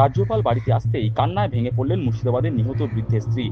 রাজ্যপাল বাড়িতে আসতেই কান্নায় ভেঙে পড়লেন মুর্শিদাবাদের নিহত বৃদ্ধের স্ত্রী।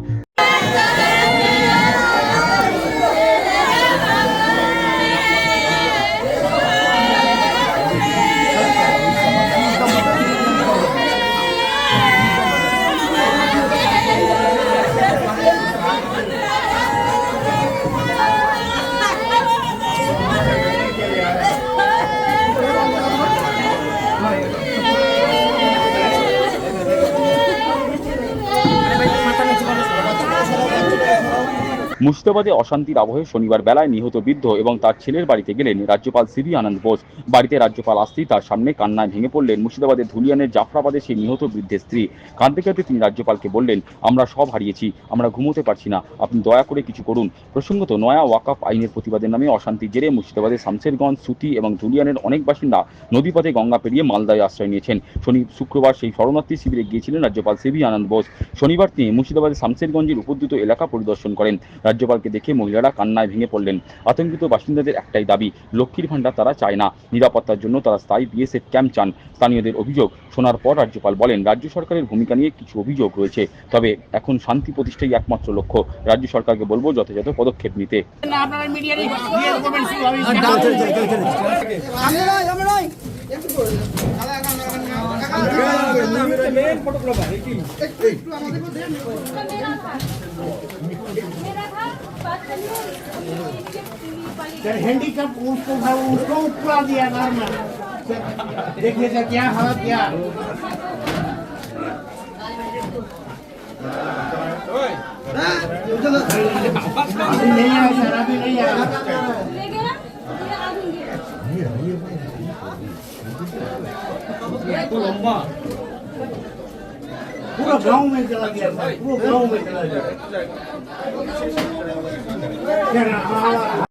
মুর্শিদাবাদে অশান্তির আবহে শনিবার বেলায় নিহত বৃদ্ধ এবং তার ছেলের বাড়িতে গেলেন রাজ্যপাল সিবি আনন্দ বোস। বাড়িতে রাজ্যপাল আসতেই তার সামনে কান্নায় ভেঙে পড়লেন মুর্শিদাবাদের ধুলিয়ানের জাফরাবাদে সেই নিহত বৃদ্ধের স্ত্রী। কাঁদতে কাঁদতে তিনি রাজ্যপালকে বললেন, আমরা সব হারিয়েছি, আমরা ঘুমোতে পারছি না, আপনি দয়া করে কিছু করুন। প্রসঙ্গত, নয়া ওয়াকফ আইনের প্রতিবাদের নামে অশান্তির জেরে মুর্শিদাবাদের শামশেরগঞ্জ, সুতি এবং ধুলিয়ানের অনেক বাসিন্দা নদীপথে গঙ্গা পেরিয়ে মালদায় আশ্রয় নিয়েছেন। শনি, শুক্রবার সেই শরণার্থী শিবিরে গিয়েছিলেন রাজ্যপাল সিবি আনন্দ বোস। শনিবার তিনি মুর্শিদাবাদের শামশেরগঞ্জের উপদ্রুত এলাকা পরিদর্শন করেন। রাজ্যপালকে দেখে মহিলারা কান্নায় ভেঙে পড়লেন আতঙ্কিত বাসিন্দাদের একটাই দাবি লক্ষ্মীর ভাণ্ডার তারা চায় না নিরাপত্তার জন্য তারা স্থায়ী বিএসএফ ক্যাম্প চান স্থানীয়দের অভিযোগ শোনার পর রাজ্যপাল বলেন রাজ্য সরকারের ভূমিকা নিয়ে কিছু অভিযোগ রয়েছে তবে এখন শান্তি প্রতিষ্ঠাই একমাত্র লক্ষ্য রাজ্য সরকারকে বলব যথাযথ পদক্ষেপ নিতে না हैंडीकैप उसको था उसको उठा दिया घर में। देखिए सर, क्या हालत क्या? अभी नहीं आया सर, अभी नहीं आया। पूरा गांव में चला गया सर पूरा गांव में चला गया क्या ना, हाँ, हाँ,